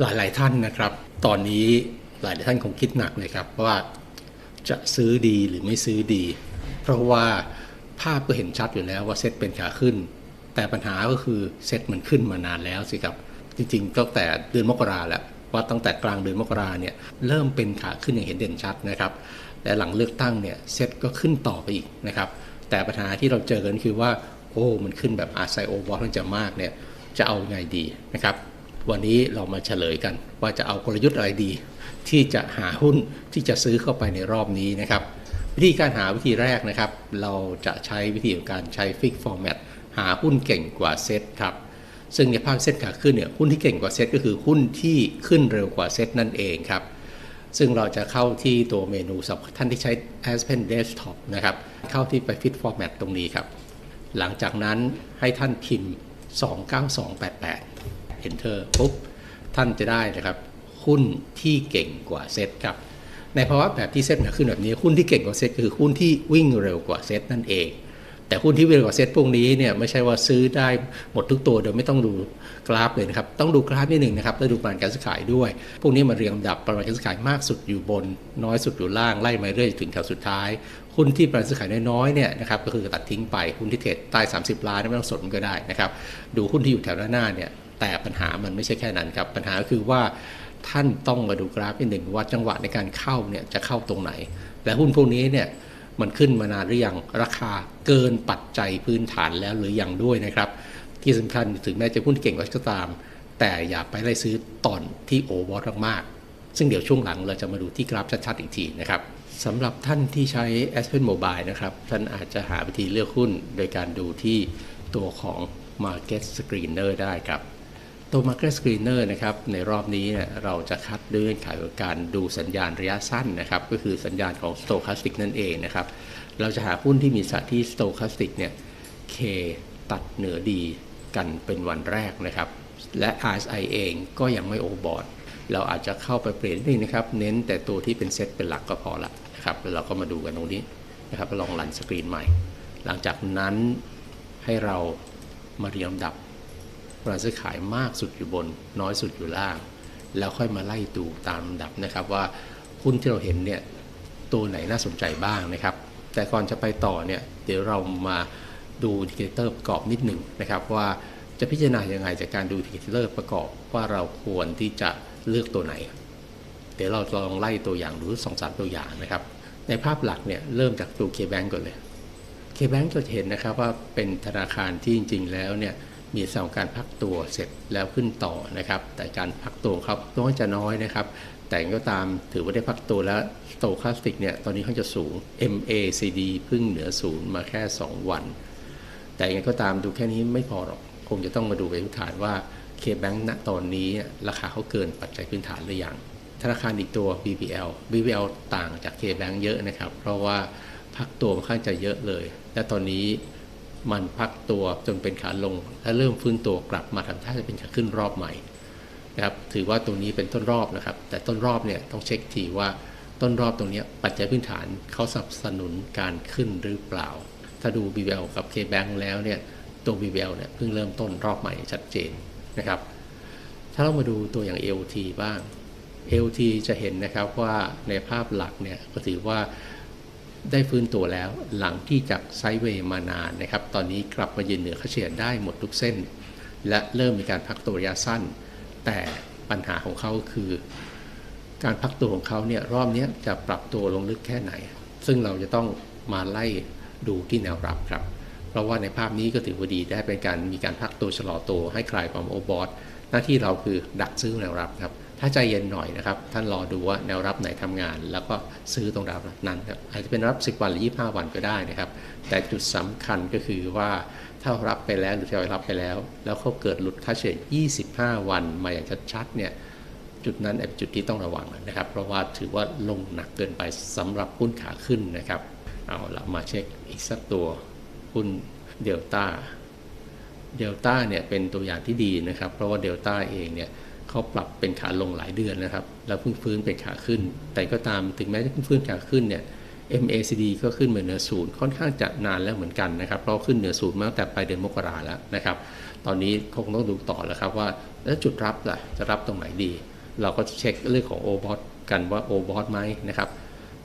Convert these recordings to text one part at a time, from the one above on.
หลายๆท่านนะครับ ตอนนี้หลายท่านคงคิดหนักเลยครับว่าจะซื้อดีหรือไม่ซื้อดี เพราะว่าภาพก็เห็นชัดอยู่แล้วว่าเซ็ตเป็นขาขึ้น แต่ปัญหาก็คือเซ็ตมันขึ้นมานานแล้วสิครับ จริงๆตั้งแต่เดือนมกราแล้วว่าตั้งแต่กลางเดือนมกราเนี่ยเริ่มเป็นขาขึ้นอย่างเห็นเด่นชัดนะครับแต่หลังเลือกตั้งเนี่ยเซ็ตก็ขึ้นต่อไปอีกนะครับแต่ปัญหาที่เราเจอกันคือว่าโอ้มันขึ้นแบบอาไซโอวอลมันจะมากเนี่ยจะเอาไงดีนะครับ วันนี้เรามาเฉลยกัน ว่าจะเอากลยุทธ์อะไรดี ที่จะหาหุ้นที่จะซื้อเข้าไปในรอบนี้นะครับ วิธีการหาวิธีแรกนะครับ เราจะใช้วิธีของการใช้ฟิกฟอร์แมตหาหุ้นเก่งกว่าเซตครับซึ่งในภาคเซตขาขึ้นเนี่ยหุ้นที่เก่งกว่าเซตก็คือหุ้นที่ขึ้นเร็วกว่าเซตนั่นเองครับซึ่งเราจะเข้าที่ตัวเมนูสำหรับท่านที่ใช้ Aspen Desktop นะครับ เข้าที่ไป Fit Format ตรงนี้ครับ หลังจากนั้นให้ท่านพิมพ์ 29288 Enter ปุ๊บท่านจะได้นะครับหุ้นที่เก่งกว่าเซตครับในภาวะแบบที่เซตขาขึ้นแบบนี้หุ้นที่เก่งกว่าเซตคือหุ้นที่วิ่งเร็วกว่าเซตนั่นเอง แต่หุ้นที่วิ่งเร็วกว่าเซตพวกนี้เนี่ยไม่ใช่ว่าซื้อได้หมดทุกตัวโดยไม่ต้องดูกราฟเลยนะครับต้องดูกราฟนิดหนึ่งนะครับแล้วดูประมาณการซื้อขายด้วย พวกนี้มาเรียงลำดับประมาณการซื้อขายมากสุดอยู่บน น้อยสุดอยู่ล่างไล่มาเรื่อยถึงแถวสุดท้ายหุ้นที่ประมาณซื้อขายน้อยๆเนี่ยนะครับก็คือตัดทิ้งไปหุ้นที่เทรดใต้ 30 ล้านไม่ต้องสนก็ได้นะครับดูหุ้นที่อยู่แถวหน้าเนี่ย แต่ปัญหามันไม่ใช่แค่นั้นครับ ปัญหาคือว่าท่านต้องมาดูกราฟนิดหนึ่งว่าจังหวะในการเข้าเนี่ยจะเข้าตรงไหน และหุ้นพวกนี้เนี่ยมันขึ้นมานานหรือยังราคาเกินปัจจัยพื้นฐานแล้วหรือยังด้วยนะครับ ที่สำคัญถึงแม้จะหุ้นเก่งก็ตาม แต่อย่าไปไล่ซื้อตอนที่โอเวอร์มากๆซึ่งเดี๋ยวช่วงหลังเราจะมาดูที่กราฟชัดๆอีกทีนะครับสำหรับท่านที่ใช้ Aspen Mobile นะครับ ท่านอาจจะหาวิธีเลือกหุ้นโดยการดูที่ตัวของ Market Screener ได้ครับ ตัว Market Screener นะครับในรอบนี้เราจะคัดด้วยขายการดูสัญญาณระยะสั้นนะครับ ก็คือสัญญาณของ Stochastic นั่นเองนะครับ เราจะหาหุ้นที่มีสัดที่ Stochastic เนี่ย K ตัดเหนือดีกันเป็นวันแรกนะครับ และ RSI เองก็ยังไม่โอเวอร์บอทเราอาจจะเข้าไปเปลี่ยนนิดนึงนะครับ เน้นแต่ตัวที่เป็นเซตเป็นหลักก็พอละนะครับแล้วเราก็มาดูกันตรงนี้นะครับลองรันสกรีนใหม่ หลังจากนั้นให้เรามาเรียงลำดับ ราคาซื้อขายมากสุดอยู่บน น้อยสุดอยู่ล่าง แล้วค่อยมาไล่ดูตามลำดับนะครับว่าหุ้นที่เราเห็นเนี่ยตัวไหนน่าสนใจบ้างนะครับ แต่ก่อนจะไปต่อเนี่ยเดี๋ยวเรามาดูอินดิเคเตอร์ประกอบนิดหนึ่งนะครับ ว่าจะพิจารณายังไงจากการดูอินดิเคเตอร์ประกอบว่าเราควรที่จะเลือกตัวไหน เดี๋ยวเราลองไล่ตัวอย่างดูสองสามตัวอย่างนะครับ ในภาพหลักเนี่ยเริ่มจากตัว K-Bank ก่อนเลย K-Bank จะเห็นนะครับว่าเป็นธนาคารที่จริง ๆ แล้วเนี่ย มีสองการพักตัวเสร็จแล้วขึ้นต่อนะครับ แต่การพักตัวครับน้อยจะน้อยนะครับ แต่ก็ตามถือว่าได้พักตัวแล้วโตคาสติกเนี่ยตอนนี้เขาจะสูง MACD พิ่งเหนือศูนย์มาแค่ 2 วัน แต่ยังไงก็ตามดูแค่นี้ไม่พอหรอกคงจะต้องมาดูไปพื้นฐานว่า K-Bank ณตอนนี้ราคาเขาเกินปัจจัยพื้นฐานหรือยังธนาคารอีกตัว BBL BBL ต่างจาก K-Bank เยอะนะครับ เพราะว่าพักตัวค่อนข้างจะเยอะเลย และตอนนี้ มันพักตัวจนเป็นขาลง และเริ่มฟื้นตัวกลับมาทำท่าจะเป็นขาขึ้นรอบใหม่นะครับถือว่าตรงนี้เป็นต้นรอบนะครับ แต่ต้นรอบเนี่ยต้องเช็คทีว่าต้นรอบตรงนี้ปัจจัยพื้นฐานเขาสนับสนุนการขึ้นหรือเปล่า ถ้าดู BBL กับ K-Bank แล้วเนี่ยตัว BBL เนี่ยเพิ่งเริ่มต้นรอบใหม่ชัดเจนนะครับ ถ้าเรามาดูตัวอย่าง LT บ้าง LT จะเห็นนะครับว่าในภาพหลักเนี่ยก็ถือว่า ได้ฟื้นตัวแล้วหลังที่จากไซเวย์มานานนะครับ ตอนนี้กลับมายืนเหนือค่าเฉลี่ยได้หมดทุกเส้น และเริ่มมีการพักตัวระยะสั้น แต่ปัญหาของเขาคือ การพักตัวของเขาเนี่ยรอบนี้จะปรับตัวลงลึกแค่ไหน ซึ่งเราจะต้องมาไล่ดูที่แนวรับครับ เพราะว่าในภาพนี้ก็ถือว่าดีได้เป็นการมีการพักตัวชะลอตัวให้คลายความโอบอสหน้าที่เราคือดักซื้อแนวรับครับ ถ้าใจเย็นหน่อยนะครับ ท่านรอดูว่าแนวรับไหนทำงาน แล้วก็ซื้อตรงแนวรับนั้นครับอาจจะเป็นรับ 10 วันหรือ 25 วันก็ได้นะครับ แต่จุดสำคัญก็คือว่าถ้ารับไปแล้วหรือทยอยรับไปแล้ว แล้วเขาเกิดหลุดค่าเฉลี่ย25 วันมาอย่างชัดๆเนี่ยจุดนั้นเป็นจุดที่ต้องระวังนะครับ เพราะว่าถือว่าลงหนักเกินไปสำหรับหุ้นขาขึ้นนะครับ เอาละมาเช็คอีกสักตัวหุ้นเดลต้าเดลต้าเนี่ยเป็นตัวอย่างที่ดีนะครับ เพราะว่าเดลต้าเองเนี่ย เขาปรับเป็นขาลงหลายเดือนนะครับ แล้วเพิ่งฟื้นเป็นขาขึ้น แต่ก็ตามถึงแม้จะเพิ่งฟื้นขาขึ้นเนี่ย MACD ก็ขึ้นเหมือนเหนือศูนย์ค่อนข้างจะนานแล้วเหมือนกันนะครับเพราะขึ้นเหนือศูนย์มาตั้งแต่ปลายเดือนมกราแล้วนะครับ ตอนนี้คงต้องดูต่อแล้วครับว่าแล้วจุดรับล่ะจะรับตรงไหนดี เราก็เช็คเรื่องของโอบอทกันว่าโอบอทไหมนะครับ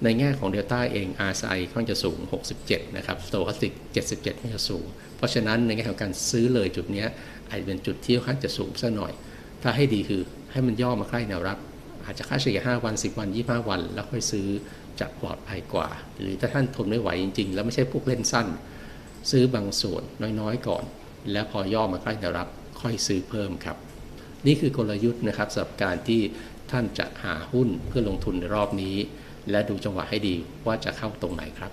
ในแง่ของ Delta เอง RSI ค่อนจะสูง 67 นะครับ Stochastic 77ค่อนจะสูง เพราะฉะนั้นในแง่ของการซื้อเลยจุดนี้อาจจะเป็นจุดที่ค่อนข้างจะสูงสักหน่อย ถ้าให้ดีคือให้มันย่อมาใกล้แนวรับ อาจจะค่าเฉลี่ย5วัน 10 วัน 25 วัน แล้วค่อยซื้อจะปลอดภัยกว่า หรือถ้าท่านทนไม่ไหวจริงๆ แล้วไม่ใช่พวกเล่นสั้น ซื้อบางส่วนน้อยๆก่อน แล้วพอย่อมาใกล้แนวรับ ค่อยซื้อเพิ่มครับ นี่คือกลยุทธ์นะครับสำหรับการที่ท่านจะหาหุ้นเพื่อลงทุนในรอบนี้ และดูจังหวะให้ดีว่าจะเข้าตรงไหนครับ